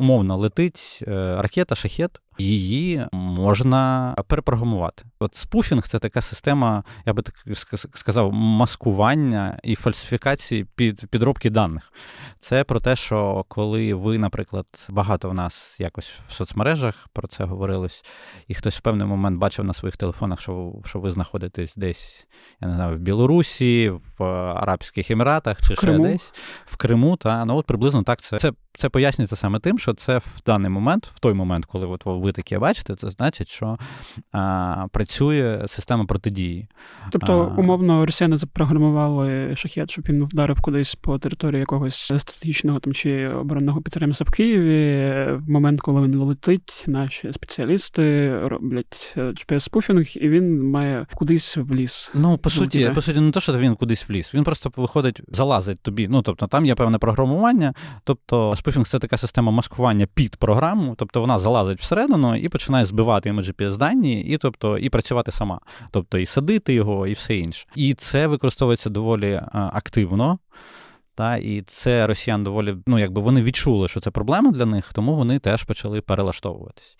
умовно летить е, ракета шахет, її можна перепрограмувати. От спуфінг це така система, я би так сказав, маскування і фальсифікації під підробки даних. Це про те, що коли ви, наприклад, багато в нас якось в соцмережах про це говорилось, і хтось в певний момент бачив на своїх телефонах, що, що ви знаходитесь десь, я не знаю, в Білорусі, в Арабських Еміратах чи ще Криму. десь в Криму. Та ну от приблизно так це. Це, це пояснюється саме тим, що це в даний момент, в той момент, коли от ви таке бачите, це значить, що а, працює система протидії. Тобто, умовно, росіяни запрограмували шахет, щоб він вдарив кудись по території якогось стратегічного там чи оборонного підприємства в Києві. В момент, коли він летить, наші спеціалісти роблять GPS-спуфінг, і він має кудись в ліс. Ну, по суті, Влетіти. по суті, не те, що він кудись вліз. Він просто виходить, залазить тобі. Ну, тобто, там є певне програмування. Тобто, спуфінг це така система маскування під програму, тобто вона залазить всередину і починає збивати йому GPS-дані, і тобто і працювати сама. Тобто і садити його, і все інше. І це використовується доволі е, активно. Та, і це росіян доволі, ну якби вони відчули, що це проблема для них, тому вони теж почали перелаштовуватись.